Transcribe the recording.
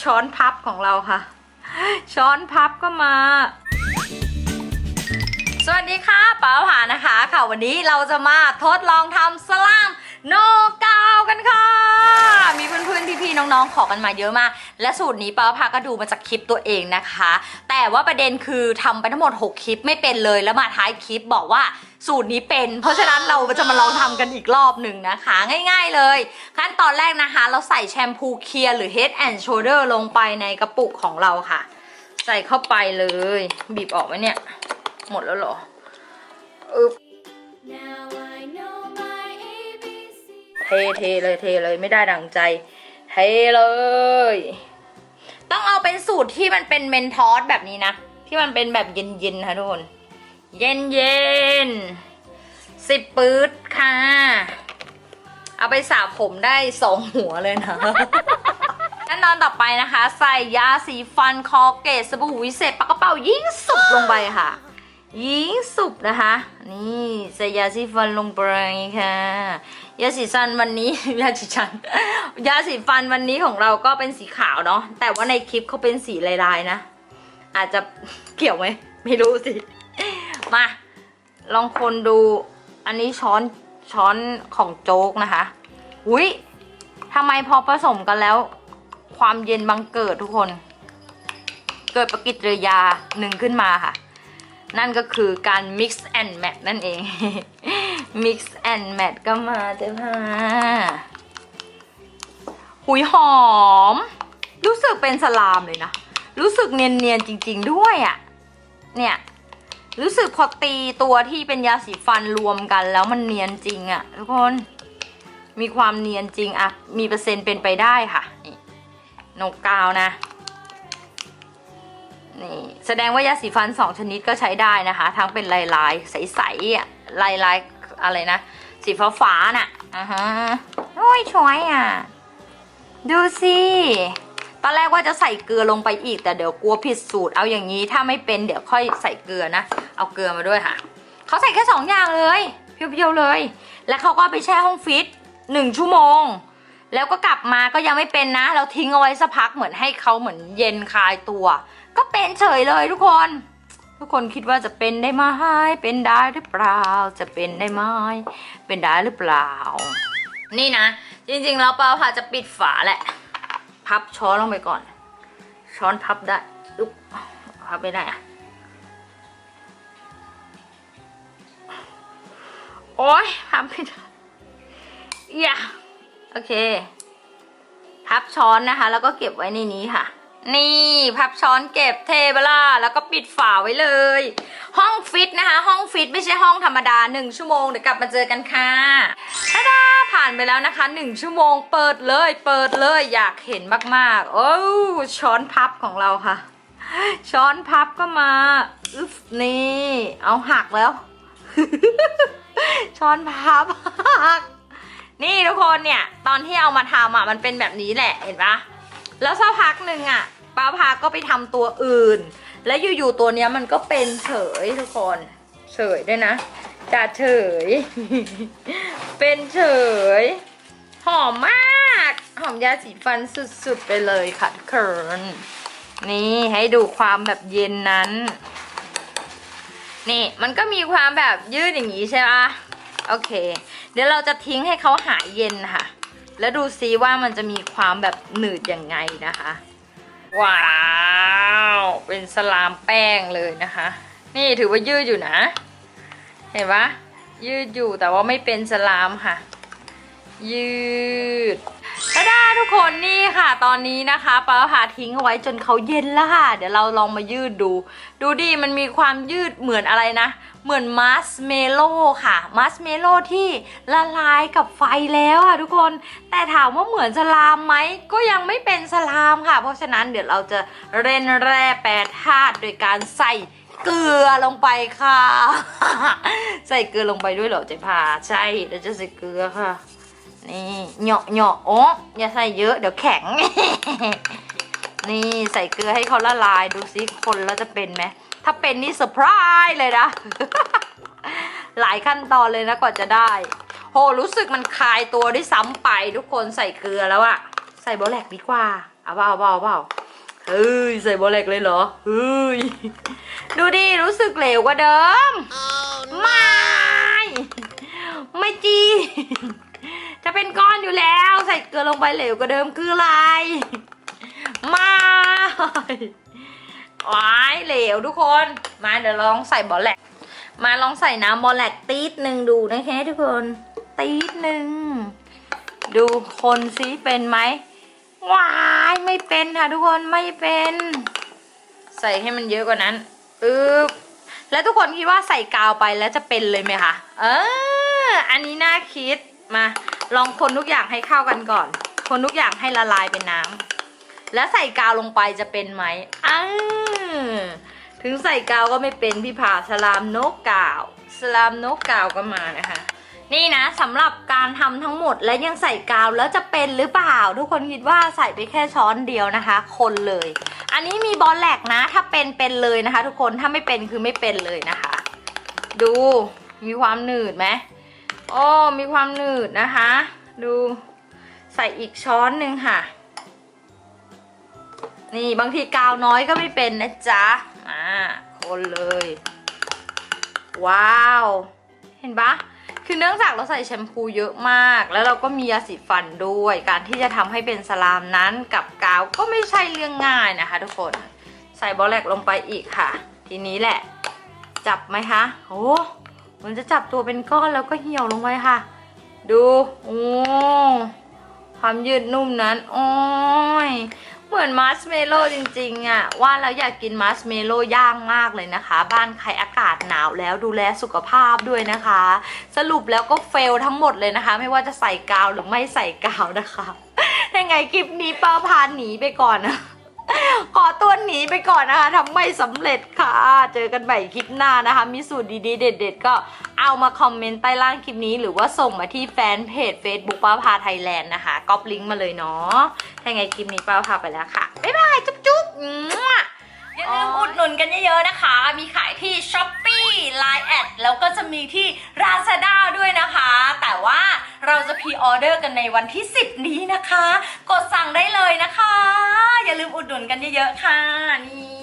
ช้อนพับของเราค่ะ ช้อนพับก็มา สวัสดีค่ะป้าผานะคะ ค่ะวันนี้เราจะมาทดลองทำสลามโนก กันค่ะ มีเพื่อนๆ พี่ๆ น้องๆ ขอกันมาเยอะมาก และสูตรนี้ป้าพาก็ดูมาจากคลิปตัวเองนะคะ แต่ว่าประเด็นคือทำไปทั้งหมด 6 คลิปไม่เป็นเลย แล้วมาท้ายคลิปบอกว่าสูตรนี้เป็น เพราะฉะนั้นเราจะมาลองทำกันอีกรอบหนึ่งนะคะ ง่ายๆเลย ขั้นตอนแรกนะคะ เราใส่แชมพูเคลียร์หรือ Head and Shoulder ลงไปในกระปุกของเราค่ะ ใส่เข้าไปเลย บีบออกไหมเนี่ย หมดแล้วเหรออึบ เทเทเลยเทเลยไม่ได้ดังใจ เทเลย ต้องเอาเป็นสูตรที่มันเป็นเมนทอสแบบนี้นะ ที่มันเป็นแบบเย็นๆค่ะทุกคน เย็นเย็นๆสิบปื๊ดค่ะ เอาไปสระผมได้สองหัวเลยนะขั้นตอนต่อไปนะคะ ใส่ยาสีฟันคอเกตสบู่วิเศษปากกระเป๋ายิ่งสุกลงไปค่ะ ยิงสุบนะคะ นี่ใส่ยาสีฟันลงไปค่ะ ยาสีฟันวันนี้ ยาสีฟัน ยาสีฟันวันนี้ของเราก็เป็นสีขาวเนาะแต่ว่าในคลิปเขาเป็นสีลายๆนะ อาจจะเกี่ยวไหมไม่รู้สิ มา ลองคนดูอันนี้ช้อนช้อนของโจ๊กนะคะอุ้ยทำไมพอผสมกันแล้ว ความเย็นบังเกิดทุกคน เกิดปฏิกิริยาหนึ่งขึ้นมาค่ะ นั่นก็คือการ mix and match นั่นเอง mix and match ก็มาเจ้าค่ะหุยหอม รู้สึกเป็นสลามเลยนะ รู้สึกเนียนๆจริง ๆ ด้วยอะ่ะ เนี่ย รู้สึกพอตีตัวที่เป็นยาสีฟันรวมกัน แล้วมันเนียนจริงอะ่ะ ทุกคน มีความเนียนจริงอะมีเปอร์เซ็นต์เป็นไปได้ค่ะ นี่นกกาวนะนี่แสดงว่ายาสีฟันสองชนิดก็ใช้ได้นะคะ ทั้งเป็นลายลายๆใสๆอะลายลายๆ อะไรนะ สีฟ้าฟ้าๆน่ะอ่าฮะโอ้ยช่วยอะ ดูสิตอนแรกว่าจะใส่เกลือลงไปอีก แต่เดี๋ยวกลัวผิดสูตร เอาอย่างนี้ถ้าไม่เป็นเดี๋ยวค่อยใส่เกลือนะ เอาเกลือมาด้วยค่ะเขาใส่แค่สองอย่างเลยเพียวๆเลย แล้วเขาก็ไปแช่ห้องฟิตหนึ่งชั่วโมง แล้วก็กลับมาก็ยังไม่เป็นนะ เราทิ้งเอาไว้สักพักเหมือนให้เขาเหมือนเย็นคลายตัว ก็เป็นเฉยเลยทุกคน ทุกคนคิดว่าจะเป็นได้ไหมเป็นได้หรือเปล่า จะเป็นได้ไหมเป็นได้หรือเปล่า นี่นะ จริงๆแล้วป้าพาจะปิดฝาแหละ พับช้อนลงไปก่อน ช้อนพับได้อุ๊บพับไม่ได้อะโอ๊ยพับไม่ได้อย่าโอเค พับช้อนนะคะ แล้วก็เก็บไว้ในนี้ค่ะ นี่พับช้อนเก็บเทเบล่าแล้วก็ปิดฝาไว้เลย ห้องฟิตนะคะ ห้องฟิตไม่ใช่ห้องธรรมดาหนึ่งชั่วโมงเดี๋ยวกลับมาเจอกันค่ะทาดาผ่านไปแล้วนะคะหนึ่งชั่วโมงเปิดเลย เปิดเลยอยากเห็นมากๆ โอ้ช้อนพับของเราค่ะ ช้อนพับก็มาอึ๊บนี่ เอาหักแล้ว ช้อนพับหักนี่ทุกคนเนี่ย ตอนที่เอามาทำอะมันเป็นแบบนี้แหละเห็นปะ แล้วสักพักหนึ่งอะป้าพาก็ไปทำตัวอื่น แล้วอยู่ๆตัวเนี้ยมันก็เป็นเฉยทุกคนเฉยด้วยนะจะเฉย เป็นเฉย หอมมาก หอมยาสีฟันสุดๆไปเลยค่ะทุกคนนี่ให้ดูความแบบเย็นนั้น นี่มันก็มีความแบบยืดอย่างนี้ใช่ปะโอเค เดี๋ยวเราจะทิ้งให้เขาหายเย็นค่ะ แล้วดูซิว่ามันจะมีความแบบหนืดยังไงนะคะ ว้าว เป็นสลามแป้งเลยนะคะ นี่ถือว่ายืดอยู่นะ เห็นปะยืดอยู่แต่ว่าไม่เป็นสลามค่ะ ยืด ตาดาทุกคนนี่ค่ะ ตอนนี้นะคะป้าพาทิ้งเอาไว้จนเขาเย็นแล้วค่ะ เดี๋ยวเราลองมายืดดู ดูดิมันมีความยืดเหมือนอะไรนะ เหมือนมัสเมโล่ค่ะมัสเมโล่ที่ละลายกับไฟแล้วค่ะทุกคนแต่ถามว่าเหมือนสลามไหมก็ยังไม่เป็นสลามค่ะ เพราะฉะนั้นเดี๋ยวเราจะเร่นแร่แปรธาตุโดยการใส่เกลือลงไปค่ะ ใส่เกลือลงไปด้วยเหรอเจ๊พาใช่เราจะใส่เกลือค่ะ นี่เหยาะเหยาะโอ้อย่าใส่เยอะเดี๋ยวแข็ง นี่ใส่เกลือให้เขาละลายดูซิคนแล้วจะเป็นไหม ถ้าเป็นนี่เซอร์ไพรส์เลยนะ หลายขั้นตอนเลยนะกว่าจะได้โหรู้สึกมันคลายตัวด้วยซ้ำไปทุกคนใส่เกลือแล้วอะใส่โบแลกดีกว่าเอาเปล่าเอาเปล่าเอาเปล่าเฮ้ยใส่บอลเล็กเลยเหรอเฮ้ยดูดิรู้สึกเหลวกว่าเดิม ไม่ ไม่จริง จะเป็นก้อนอยู่แล้ว ใส่เกลือลงไปเหลวกว่าเดิมคืออะไรม่ว้ายเหลวทุกคน มาเดี๋ยวลองใส่บอลแลกมาลองใส่น้ำบอลแลกตีดหนึ่งดูนะคะทุกคนตีดหนึ่งดูคนซิเป็นไหมว้ายไม่เป็นค่ะทุกคนไม่เป็น ใส่ให้มันเยอะกว่านั้นอึ๊บแล้วทุกคนคิดว่าใส่กาวไปแล้วจะเป็นเลยไหมคะเอออันนี้น่าคิดมา ลองคนทุกอย่างให้เข้ากันก่อน คนทุกอย่างให้ละลายเป็นน้ำแล้วใส่กาวลงไปจะเป็นไหมอ้าถึงใส่กาวก็ไม่เป็นพี่ผ่าสลามนกกาวสลามนกกาวก็มานะคะ นี่นะสำหรับการทำทั้งหมดและยังใส่กาวแล้วจะเป็นหรือเปล่า ทุกคนคิดว่าใส่ไปแค่ช้อนเดียวนะคะ คนเลย อันนี้มีบอลแหลกนะ ถ้าเป็นเป็นเลยนะคะ ทุกคนถ้าไม่เป็นคือไม่เป็นเลยนะคะ ดูมีความหนืดไหม โอ้มีความหนืดนะคะ ดูใส่อีกช้อนหนึ่งค่ะ นี่บางทีกาวน้อยก็ไม่เป็นนะจ๊ะอ่าคนเลย ว้าว เห็นปะคือเนื่องจากเราใส่แชมพูเยอะมาก แล้วเราก็มียาสีฟันด้วย การที่จะทำให้เป็นสลามนั้นกับกาวก็ไม่ใช่เรื่องง่ายนะคะ ทุกคนใส่บอลแลกลงไปอีกค่ะ ทีนี้แหละ จับไหมคะโอ้ มันจะจับตัวเป็นก้อนแล้วก็เหี่ยวลงไปค่ะ ดูโอ้ความยืดนุ่มนั้น โอ้ย เหมือนมัสเมโลจริงๆอะว่าแล้วอยากกินมัสเมโลย่างมากเลยนะคะ บ้านใครอากาศหนาวแล้วดูแลสุขภาพด้วยนะคะ สรุปแล้วก็เฟลทั้งหมดเลยนะคะ ไม่ว่าจะใส่กาวหรือไม่ใส่กาวนะคะยังไงคลิปนี้ป้าพานหนีไปก่อนนะ ขอตัวหนีไปก่อนนะคะทำไม่สำเร็จค่ะ เจอกันใหม่คลิปหน้านะคะ มีสูตรดีๆ เด็ด ๆ ก็เอามาคอมเมนต์ใต้ล่างคลิปนี้ หรือว่าส่งมาที่แฟนเพจ Facebook ป้าพาไทยแลนด์นะคะก๊อปลิงก์มาเลยเนาะถ้าไงคลิปนี้ป้าพาไปแล้วค่ะ บ๊ายบาย จุ๊บจุ๊บมั่วอย่าลืมอุดหนุนกันเยอะๆนะคะ มีขายที่ s h อ p e e Line แอดแล้วก็จะมีที่ Lazada ด้วยนะคะแต่ว่า เราจะพรีออเดอร์กันในวันที่ 10 นี้นะคะ กดสั่งได้เลยนะคะ อย่าลืมอุดหนุนกันเยอะๆค่ะนี่